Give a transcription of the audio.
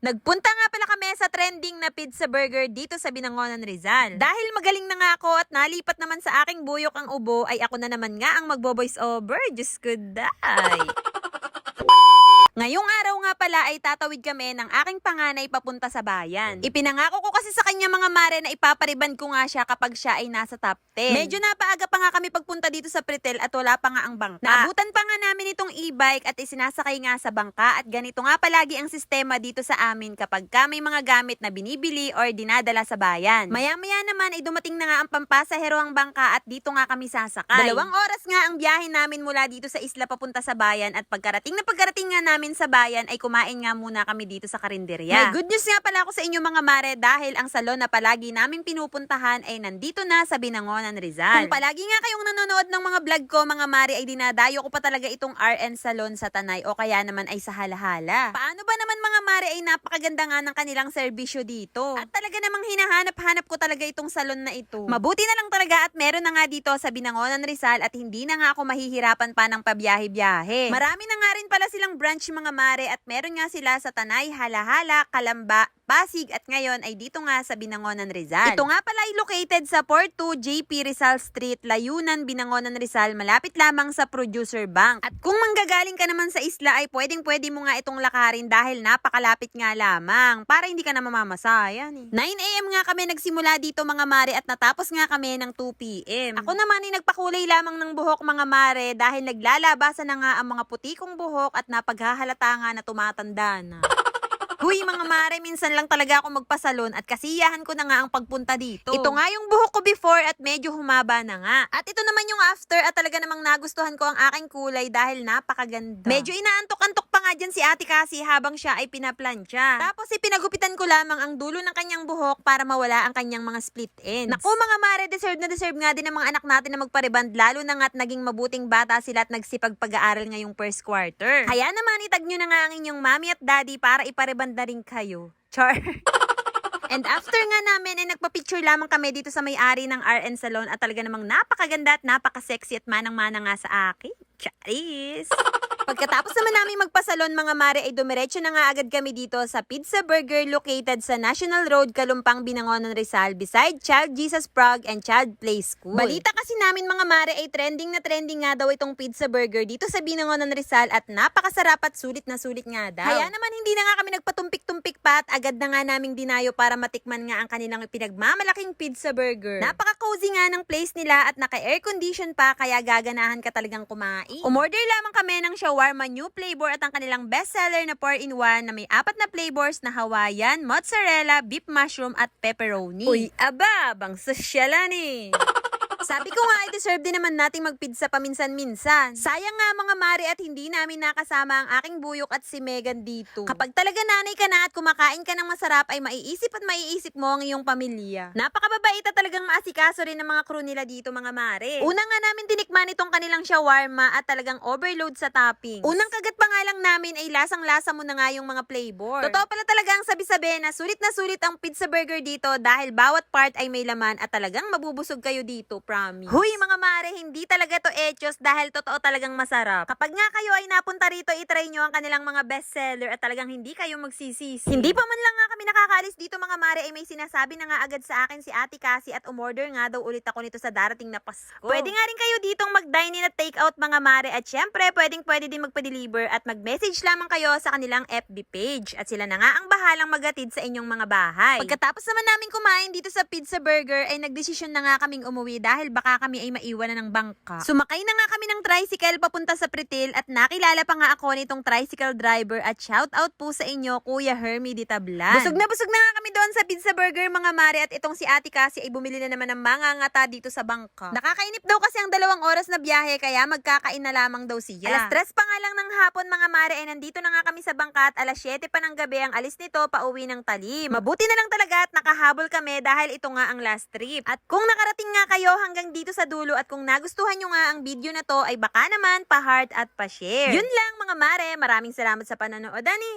Nagpunta nga pala kami sa trending na pizza burger dito sa Binangonan Rizal. Dahil magaling na nga ako at nalipat naman sa aking buyok ang ubo, ay ako na naman nga ang magbo-voice over. Diyos ko, day. Ngayong araw nga pala ay tatawid kami ng aking panganay papunta sa bayan. Ipinangako ko kasi sa kanya mga mare na ipapariban ko nga siya kapag siya ay nasa top 10. Medyo napaaga pa nga kami pagpunta dito sa Pretel at wala pa nga ang bangka. Naabutan pa nga namin itong e-bike at isinasakay nga sa bangka at ganito nga palagi ang sistema dito sa amin kapag ka may mga gamit na binibili or dinadala sa bayan. Maya-maya naman ay dumating na nga ang pampasahero ang bangka at dito nga kami sasakay. Dalawang oras nga ang biyahe namin mula dito sa isla papunta sa bayan at pagkarating na pagkarating nga namin sa bayan ay kumain nga muna kami dito sa karinderya. May good news nga pala ako sa inyo mga mare dahil ang salon na palagi namin pinupuntahan ay nandito na sa Binangonan Rizal. Kung palagi nga kayong nanonood ng mga vlog ko mga mare ay dinadayo ko pa talaga itong RN Salon sa Tanay o kaya naman ay sa Halahala. Paano ba naman mga mare ay napakaganda nga ng kanilang serbisyo dito. At talaga namang hinahanap-hanap ko talaga itong salon na ito. Mabuti na lang talaga at meron na nga dito sa Binangonan Rizal at hindi na nga ako mahihirapan pa ng pabiyahe-biyahe. Marami na nga rin pala silang branch mga mare at meron nga sila sa Tanay, Halahala, Kalamba, Pasig at ngayon ay dito nga sa Binangonan Rizal. Ito nga pala ay located sa Port 2 JP Rizal Street, Layunan, Binangonan Rizal, malapit lamang sa Producer Bank. At kung manggagaling ka naman sa isla ay pwedeng pwede mo nga itong lakarin dahil napakalapit nga lamang para hindi ka na mamamasayan. Eh. 9 a.m. nga kami nagsimula dito mga mare at natapos nga kami ng 2 p.m. Ako naman ay nagpakulay lamang ng buhok mga mare dahil naglalabasan na nga ang mga putikong buhok at napaghahalata nga na tumatanda na. Huy mga mare, minsan lang talaga ako magpasalon at kasiyahan ko na nga ang pagpunta dito. Ito nga yung buhok ko before at medyo humaba na nga. At ito naman yung after at talaga namang nagustuhan ko ang aking kulay dahil napakaganda. Medyo inaantok-antok pa nga dyan si ate kasi habang siya ay pinaplansya. Tapos ipinagupitan ko lamang ang dulo ng kanyang buhok para mawala ang kanyang mga split ends. Naku mga mare, deserve na deserve nga din ng mga anak natin na magpariband lalo na nga't naging mabuting bata sila at nagsipag pag-aaral ngayong first quarter. Kaya naman itag nyo na nga ang inyong mami at daddy para ipariband na rin kayo. Char. And after nga namin ay nagpa-picture lamang kami dito sa may-ari ng RN Salon at talaga namang napakaganda at napaka-sexy at manang-mana nga sa akin. Charis! Pagkatapos naman namin magpasalon mga mare ay dumiretso na nga agad kami dito sa Pizza Burger located sa National Road, Kalumpang, Binangonan, Rizal beside Child Jesus Prague and Child Play School. Balita kasi namin mga mare ay trending na trending nga daw itong Pizza Burger dito sa Binangonan, Rizal at napakasarap at sulit na sulit nga daw. Kaya naman hindi na nga kami nagpatumpik-tumpik pa at agad na nga naming dinayo para matikman nga ang kanilang pinagmamalaking Pizza Burger. Napaka-cozy nga ng place nila at naka-air condition pa kaya gaganahan ka talagang kumain. Umorder lamang kami ng shawarma new flavor at ang kanilang bestseller na 4-in-1 na may apat na flavors na Hawaiian, mozzarella, beef mushroom at pepperoni. Uy, aba, bang sosyalan eh. Sabi ko nga, ay deserve din naman nating magpizza paminsan-minsan. Sayang nga mga mare at hindi namin nakasama ang aking buyok at si Megan dito. Kapag talaga nanay ka na at kumakain ka ng masarap ay maiisip at maiisip mo ang iyong pamilya. Napakababait at talagang maasikaso rin ng mga crew nila dito mga mare. Una nga namin tinikman itong kanilang shawarma at talagang overload sa toppings. Unang kagat pa nga lang namin ay lasang-lasa mo na nga yung mga flavor. Totoo pala talaga ang sabi-sabi na sulit na sulit ang pizza burger dito dahil bawat part ay may laman at talagang mabubusog kayo dito, promise. Huy mga mare, hindi talaga to echos dahil totoo talagang masarap. Kapag nga kayo ay napunta rito, itry nyo ang kanilang mga bestseller at talagang hindi kayo magsisisi. Hindi pa man lang nga kami nakakaalis dito mga mare ay may sinasabi na nga agad sa akin si Ate Cassie at umorder nga daw ulit ako nito sa darating na Pasko. Pwede nga rin kayo ditong mag-dine in at take out mga mare at syempre pwedeng pwede din magpa-deliver at mag-message lamang kayo sa kanilang FB page at sila na nga ang bahalang magatid sa inyong mga bahay. Pagkatapos naman namin kumain dito sa Pizza Burger ay nagdesisyon na nga kaming umuwi dahil baka kami ay maiwanan ng bangka. Sumakay na nga kami ng tricycle papunta sa Pretil at nakilala pa nga ako nitong tricycle driver at shout out po sa inyo Kuya Hermie Di Tablan. Busog na busog na nga kami doon sa Pizza Burger mga mare at itong si Ate Cassie ay bumili na naman ng mga ngata dito sa bangka. Nakakainip daw kasi ang dalawang oras na biyahe kaya magkakain na lamang daw siya. Alas tres pa nga lang ng hapon mga mare ay nandito na nga kami sa bangka at alas 7 pa ng gabi ang alis nito pauwi ng talim. Mabuti na lang talaga at nakahabol kami dahil ito nga ang last trip. At kung nakarating nga kayo hanggang dito sa dulo at kung nagustuhan nyo nga ang video na to ay baka naman pa-heart at pa-share. Yun lang mga mare, maraming salamat sa panonood ani.